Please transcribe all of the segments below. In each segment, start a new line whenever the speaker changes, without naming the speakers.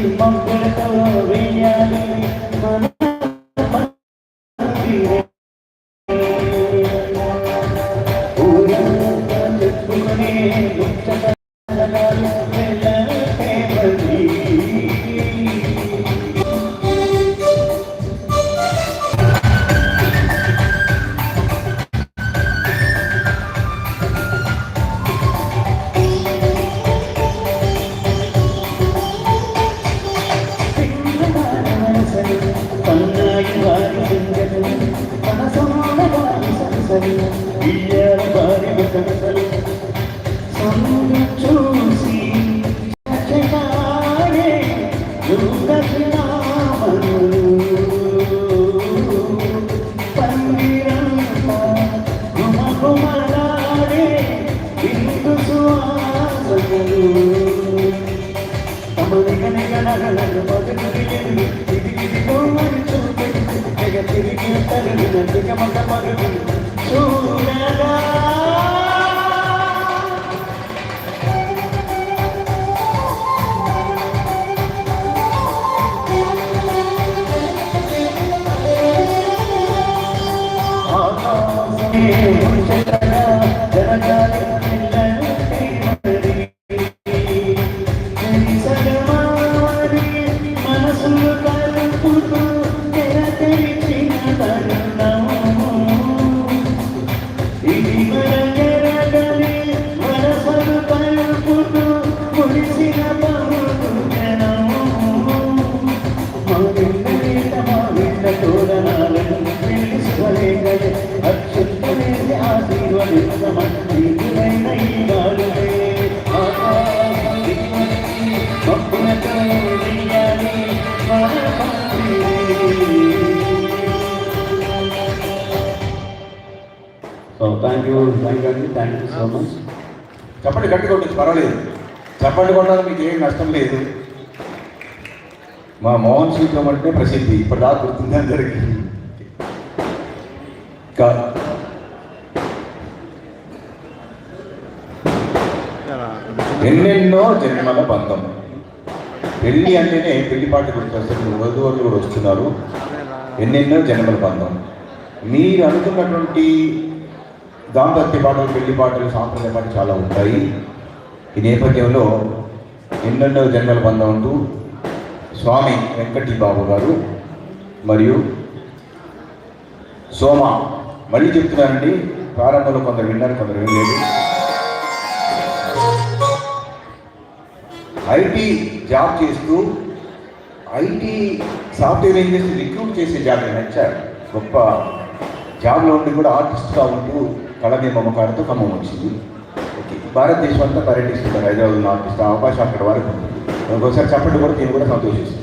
you
చెప్పండి మీకు ఏం నష్టం లేదు. మా మోహన్ సూత్రం అంటే ప్రసిద్ధి. ఇప్పుడు ఇప్పటిదాకా గుర్తుంది అందరికీ. కా- ఎన్నెన్నో జన్మల బంధం. పెళ్ళి అంటేనే పెళ్ళి పాట గురించి వస్తుంది వధువులు కూడా వస్తున్నారు. ఎన్నెన్నో జన్మల బంధం. మీరు అనుకున్నటువంటి దాంపత్య పాటలు పెళ్ళి పాటలు సాంప్రదాయ పాటలు చాలా ఉంటాయి. ఈ నేపథ్యంలో ఎన్నెన్నో జన్మల బంధం అంటూ స్వామి వెంకటి బాబు గారు మరియు సోమ మళ్ళీ చెప్తున్నానండి ప్రారంభంలో కొందరు విన్నారు కొందరు వినలేదు. ఐటీ జాబ్ చేస్తూ ఐటీ సాఫ్ట్వేర్ చేసి రిక్రూట్ చేసే జాబ్ నచ్చారు గొప్ప జాబ్లో ఉండి కూడా ఆర్టిస్ట్గా ఉంటూ కళనే మమకారంతో ఖమ్మం వచ్చింది. భారతదేశం అంతా పర్యటిస్తున్నారు హైదరాబాద్ ఆర్టిస్ట్ ఆ అవకాశం అక్కడ వరకు. ఒకసారి చెప్పండి కూడా నేను కూడా
సంతోషిస్తాను.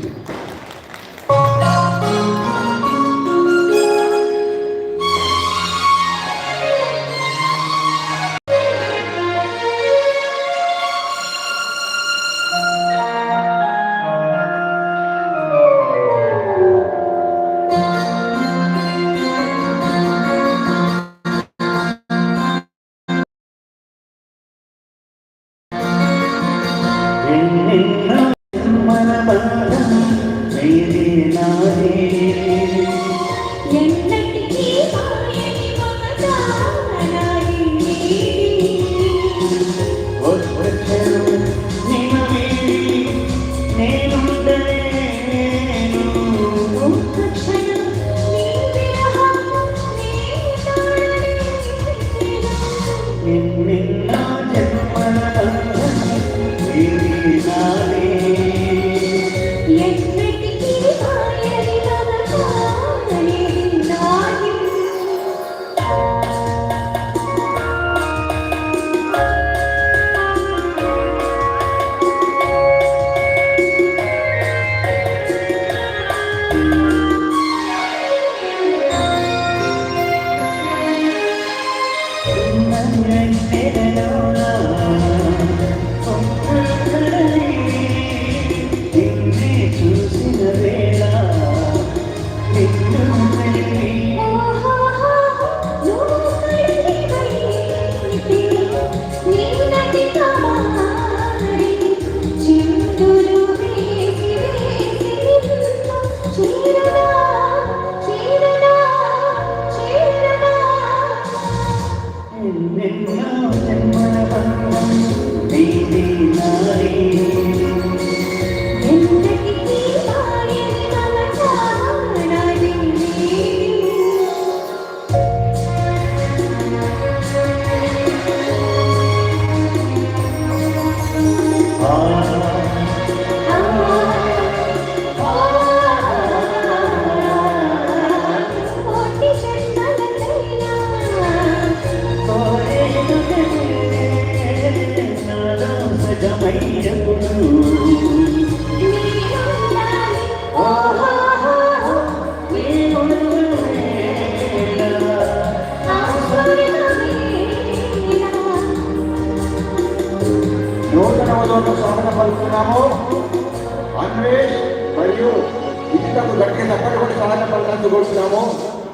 Lord. చేస్తున్నాము. అన్వేష్
మరియు ఇంతకు గట్టి సహాయ సహాయపడడానికి కోరుతున్నాము.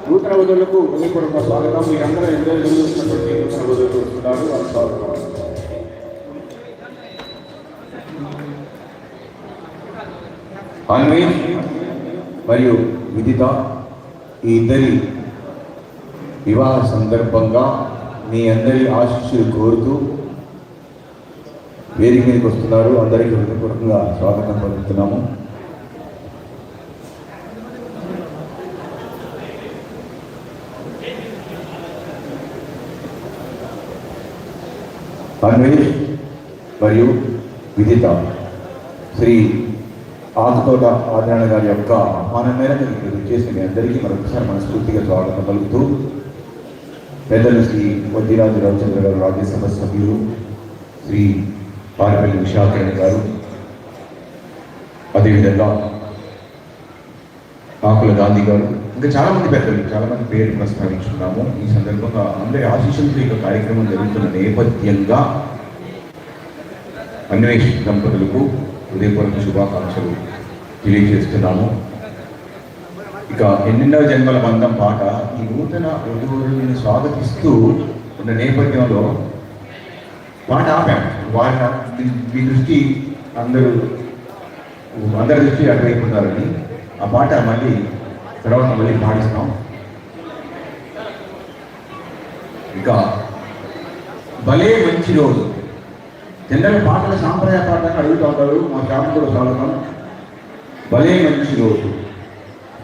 నూతన వదులకు వెళ్ళకూడదు స్వాగతం. మీరందరూ ఎంతో ఎదురు చూసినటువంటి నూతన వదులు వస్తున్నారు వారు స్వాగతం. అన్వేష్ మరియు విదిత ఈ ఇద్దరి వివాహ సందర్భంగా మీ అందరి ఆశీస్సులు కోరుతూ వేదిక మీదకి వస్తున్నారు. అందరికీ హృదయపూర్వకంగా స్వాగతం పలుకుతున్నాము. అన్వేష్ మరియు విదిత శ్రీ ఆకుతోట ఆదరణ గారి యొక్క ఆహ్వానం మేరకు ఇక్కడ చేసి మీ అందరికీ మరొకసారి మనస్ఫూర్తిగా స్వాగతం పలుకుతూ పెద్దలు శ్రీ వద్దిరాజు రవిచంద్ర గారు రాజ్యసభ సభ్యులు శ్రీ పారిపల్లి విశాఖరణ్ గారు అదేవిధంగా ఆకుల గాంధీ గారు ఇంకా చాలామంది పెద్దలు చాలామంది పేరు ప్రస్తావించుకున్నాము. ఈ సందర్భంగా అందరి ఆశీస్సులతో ఈ కార్యక్రమం జరుగుతున్న నేపథ్యంగా అన్వేష్ దంపతులకు హృదయపూర్వక శుభాకాంక్షలు తెలియజేస్తున్నాము. ఇక ఎన్నెన్నో జన్మల బంధం పాట ఈ నూతన వధువులను స్వాగతిస్తూ ఉన్న నేపథ్యంలో పాట ఆపాము వారి మీ దృష్టి అందరూ అందరి దృష్టి అటువైపు ఉన్నారని ఆ పాట మళ్ళీ తర్వాత మళ్ళీ పాడిస్తాం. ఇంకా భలే మంచి రోజు. జనరల్ పాటల సాంప్రదాయ పాటలను అడుగుతూ ఉంటారు. మా షాప్ కూడా భలే మంచి రోజు.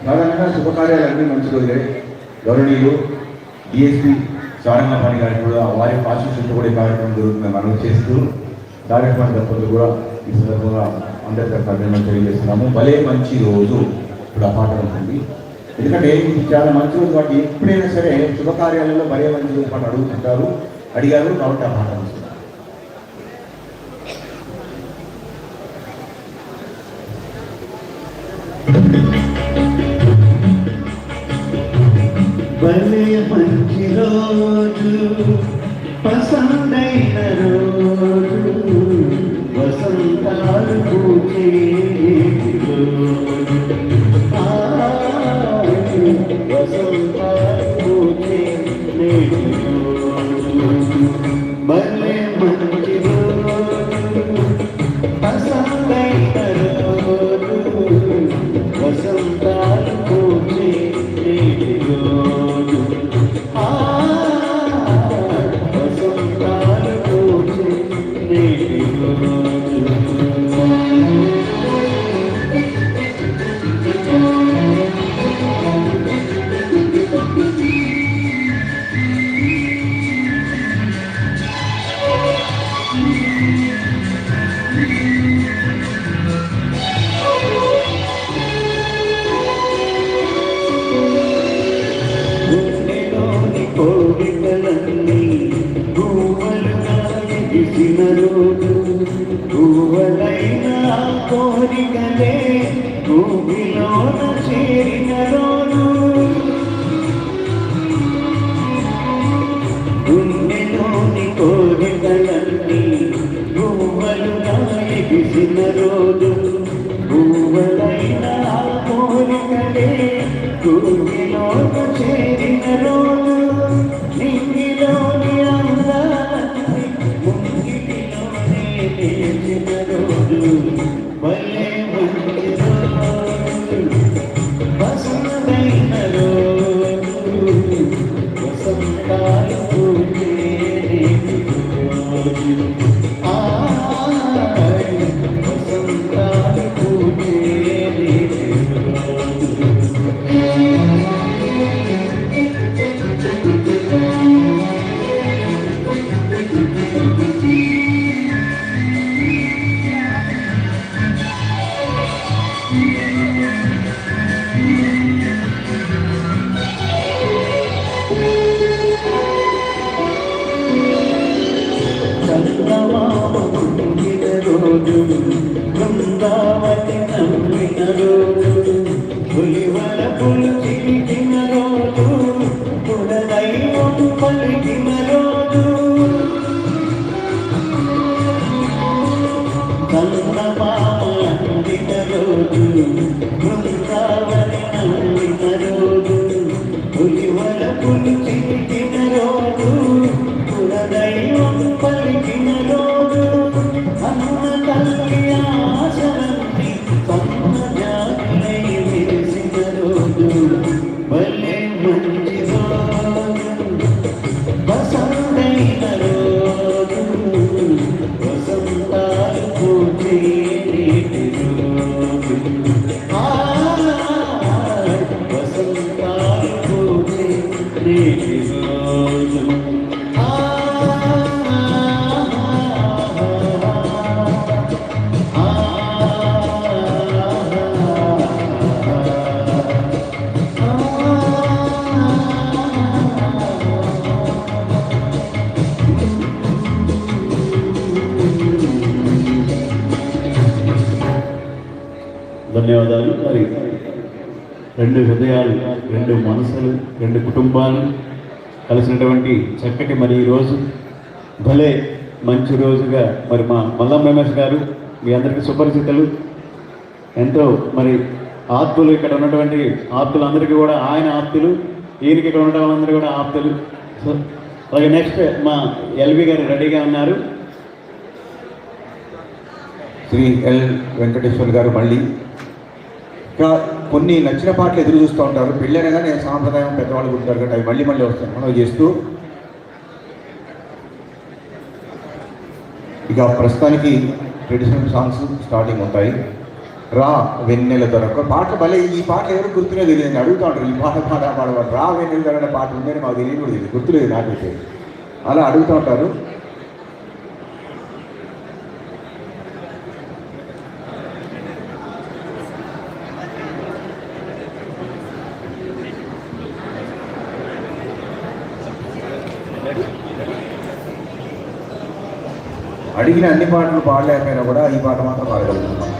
సాధారణంగా శుభకార్యాలు అన్నీ మంచి రోజులే. గౌరవనీయులు డిఎస్పీ సారంగపాణి గారికి కూడా వారి ఆశీస్సులతో కూడా ఈ కార్యక్రమం జరుగుతుంది మనం చేస్తూ కార్యక్రమం తప్పదు కూడా ఈ సందర్భంగా అందరికీ అభినందనలు తెలియజేస్తున్నాము. భలే మంచి రోజు ఇప్పుడు ఆ పాట ఉంటుంది. ఎందుకంటే చాలా మంచి రోజు కాబట్టి ఎప్పుడైనా సరే శుభకార్యాలలో భలే మంచి రోజు పాట అడుగుతుంటారు అడిగారు కాబట్టి ఆ పాట వస్తుంది.
భలే మంచి రోజు పసందైన రోజు. ചേരിഞ്ഞതോ ధన్యవాదాలు. మరి రెండు హృదయాలు రెండు మనసులు రెండు కుటుంబాలు కలిసినటువంటి చక్కటి మరి ఈ రోజు. భలే మంచి రోజుగా మరి మా మల్లం రమేష్ గారు మీ అందరికీ సుపరిచితులు. ఎంతో మరి ఆప్తులు ఇక్కడ ఉన్నటువంటి ఆప్తులందరికీ కూడా ఆయన ఆప్తులు ఈయనకి ఇక్కడ ఉన్న వాళ్ళందరూ కూడా ఆప్తులు. సో అలాగే నెక్స్ట్ మా ఎల్వి గారు రెడీగా ఉన్నారు.
శ్రీ ఎల్ వెంకటేశ్వర్ గారు మళ్ళీ. ఇంకా కొన్ని నచ్చిన పాటలు ఎదురు చూస్తూ ఉంటారు. పెళ్ళైనగానే సాంప్రదాయం పెద్దవాళ్ళు ఉంటారు కదా అవి మళ్ళీ మళ్ళీ వస్తాయి. మనం చేస్తూ ఇక ప్రస్తుతానికి ట్రెడిషనల్ సాంగ్స్ స్టార్టింగ్ ఉంటాయి. రా వెన్నెల దొరక. పాట భలే ఈ పాట ఎవరు గుర్తులేదు తెలియదు అడుగుతూ ఉంటారు. ఈ పాట పాట పాడవారు రా వెన్నెల దొరక పాట ఉందని మాకు తెలియదు కూడా తెలియదు. గుర్తులేదు నాకైతే. అలా అడుగుతూ ఉంటారు. అడిగిన అన్ని పాటలు పాడలేకపోయినా కూడా ఈ పాట మాత్రం పాడగలుగుతున్నాం.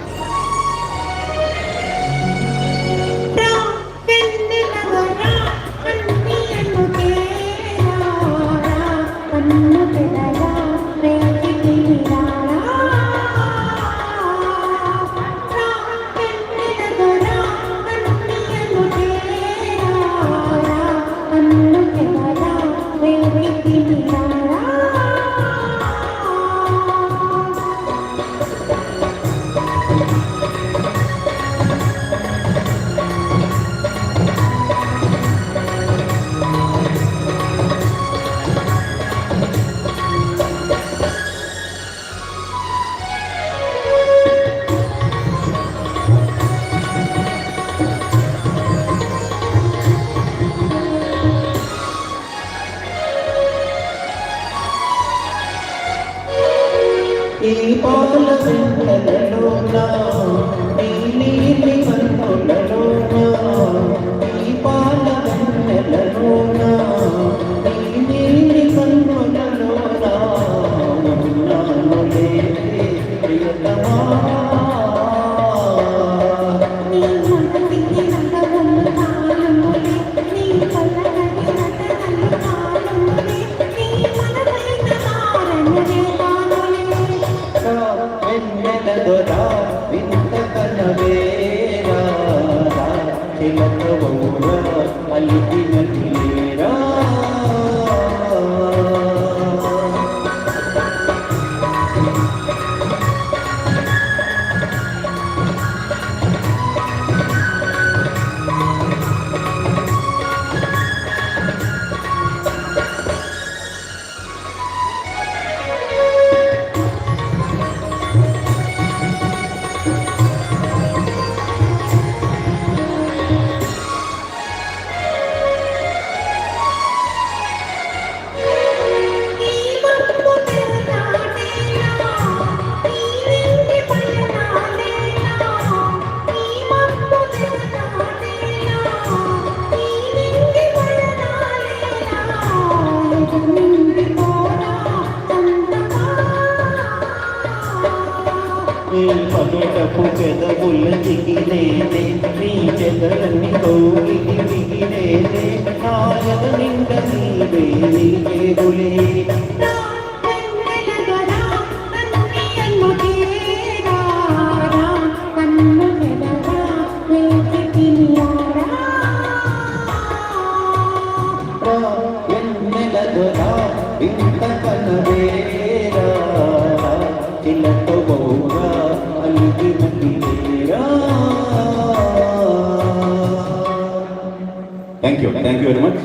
థ్యాంక్ యూ వెరీ మచ్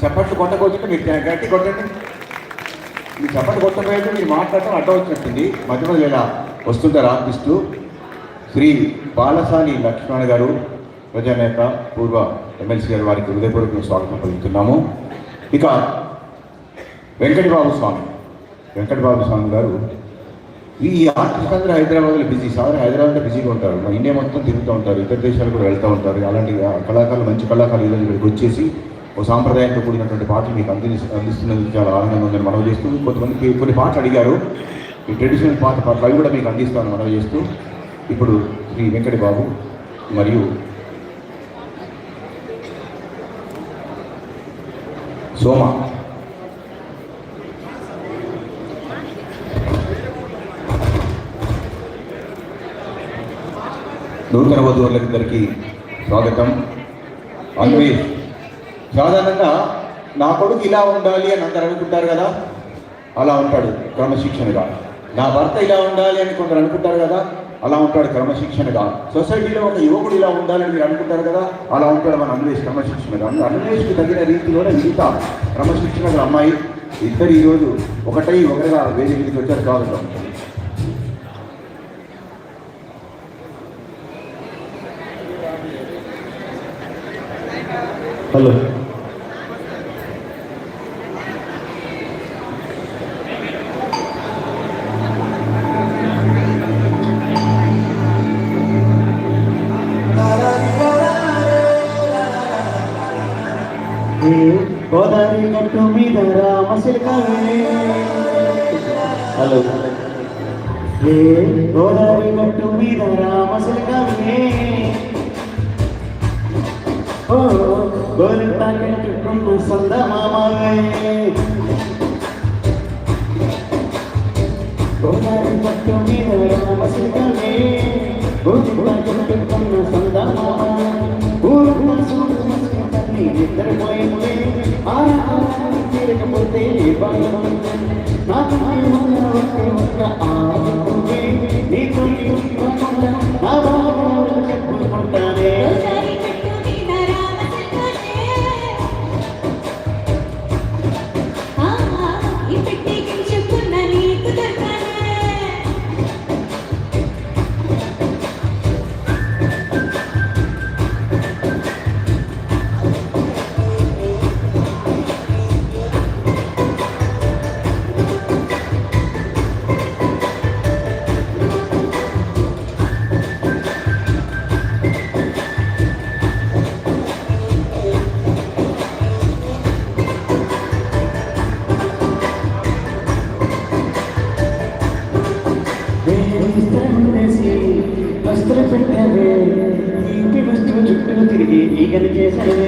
చప్పట్లు కొట్టకపోతుంటే మీరు గట్టి కొట్టండి. మీరు చప్పట్లు కొట్టకపోతే మీరు మాట్లాడటం అడ్డం వచ్చినట్టుంది. మధ్య మధ్య ఇలా వస్తుంటారు ఆర్టిస్టు శ్రీ బాలసాని లక్ష్మణ్ గారు ప్రజానేత పూర్వ ఎమ్మెల్సీ గారు వారికి హృదయపూర్వక స్వాగతం పలుకుతున్నాము. ఇక వెంకటబాబు స్వామి వెంకటబాబు స్వామి గారు ఈ ఆర్టిస్ట్ అందరూ హైదరాబాద్లో బిజీ సార్. హైదరాబాద్లో బిజీగా ఉంటారు. మా ఇండియా మొత్తం తిరుగుతూ ఉంటారు. ఇతర దేశాలు కూడా వెళ్తూ ఉంటారు. అలాంటి కళాకారులు మంచి కళాకారులు ఈరోజు ఇక్కడికి వచ్చేసి ఒక సాంప్రదాయంతో కూడినటువంటి పాటలు మీకు అంది అందిస్తున్నందుకు చాలా ఆనందంగా ఉందని మనవి చేస్తూ కొంతమందికి కొన్ని పాటలు అడిగారు. ఈ ట్రెడిషనల్ పాట పాటలు అవి కూడా మీకు అందిస్తాను మనవి చేస్తూ ఇప్పుడు శ్రీ వెంకటి బాబు మరియు సోమ. నూతన వధువులందరికీ స్వాగతం. అందుకే సాధారణంగా నా కొడుకు ఇలా ఉండాలి అని అందరు అనుకుంటారు కదా? అలా ఉంటాడు క్రమశిక్షణగా. నా భర్త ఇలా ఉండాలి అని కొందరు అనుకుంటారు కదా? అలా ఉంటాడు క్రమశిక్షణగా. సొసైటీలో ఒక యువకుడు ఇలా ఉండాలని మీరు అనుకుంటారు కదా? అలా ఉంటాడు మన అన్వేష్ క్రమశిక్షణగా. అన్వేష్కి తగిన రీతిలోనే మిగతా క్రమశిక్షణగా అమ్మాయి ఇద్దరు ఈరోజు ఒకటై ఒకటిగా వేరే మీదకి వచ్చారు. కాదు
বলো iba-ibang Nakakalimutan ka Thank you.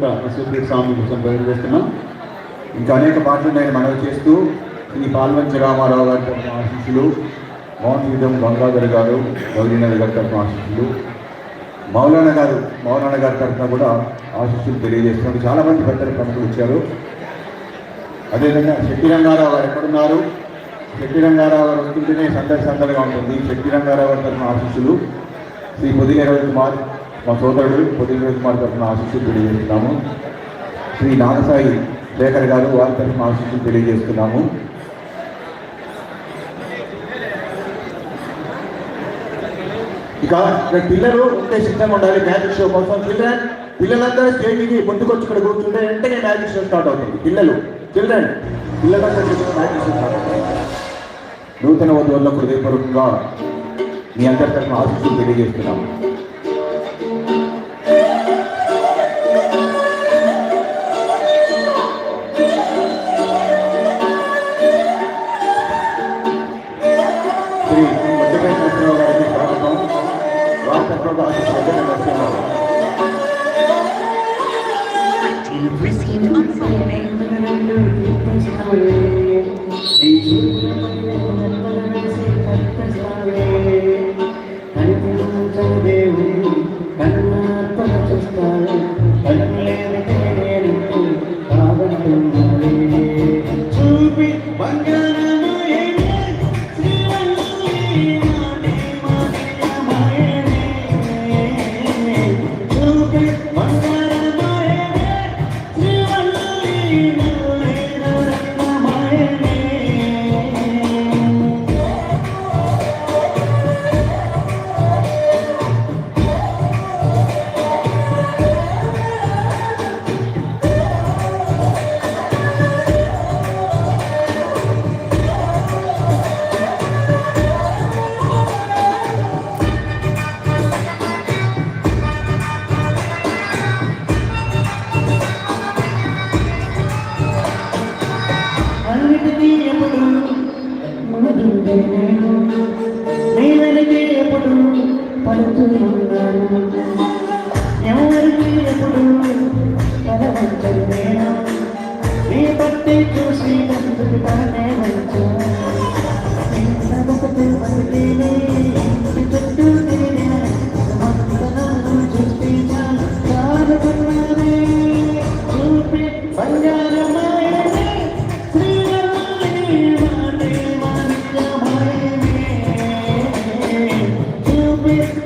Song ఇంకొక సూపర్ కోసం ప్రజెంట్ చేస్తున్నాం
ఇంకా అనేక పాటలు నేను మనవి చేస్తూ ఈ పాల్వంచి రామారావు గారి తరఫున ఆశీస్సులు మౌనయుధం గంగాధర్ గారు గౌరీనగర్ గారి తరఫున ఆశీస్సులు మౌలానా గారు మౌలానా గారి తరఫున కూడా ఆశీస్సులు తెలియజేస్తున్నారు. చాలా మంది పెద్దల ప్రముఖులు వచ్చారు. అదేవిధంగా శక్తి రంగారావు గారు ఎక్కడున్నారు? శక్తి రంగారావు గారు వస్తుంటేనే సందడి సందడిగా ఉంటుంది. శక్తి రంగారావు గారి తరఫున ఆశీస్సులు శ్రీ పొదిలి రవి కుమార్ మా సోదరుడు పొదిలి రవి కుమార్ తరఫున ఆశీస్సులు తెలియజేస్తున్నాము. శ్రీ నాగసాయి శేఖర్ గారు వారి తరఫున ఆశీస్సులు తెలియజేస్తున్నాము. ఇక పిల్లలు ఉంటే సిద్ధంగా ఉండాలి మ్యాజిక్ షో కోసం. చిల్డ్రన్ పిల్లలందరూ స్టేజ్కి ముందుకొచ్చి ఇక్కడ కూర్చుంటే వెంటనే మ్యాజిక్ షో స్టార్ట్ అవుతుంది. పిల్లలు చిల్డ్రన్ పిల్లలందరూ మ్యాజిక్ షో స్టార్ట్ అవుతుంది. నూతన వధువులకు హృదయపూర్వకంగా మీ అందరి తరఫున ఆశీస్సులు తెలియజేస్తున్నాము. శ్రీ మధ్యపై నరసింహరావు గారికి స్వాగతం. రాష్ట్రంలో ఆశీస్సులు నరసింహరావు
చూపి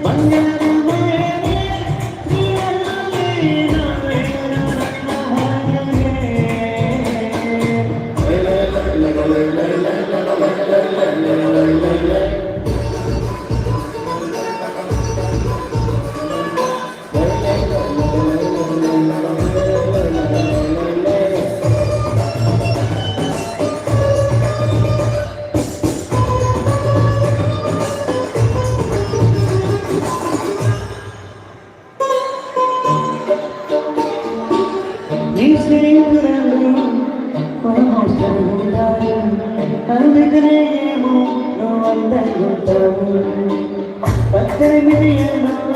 我。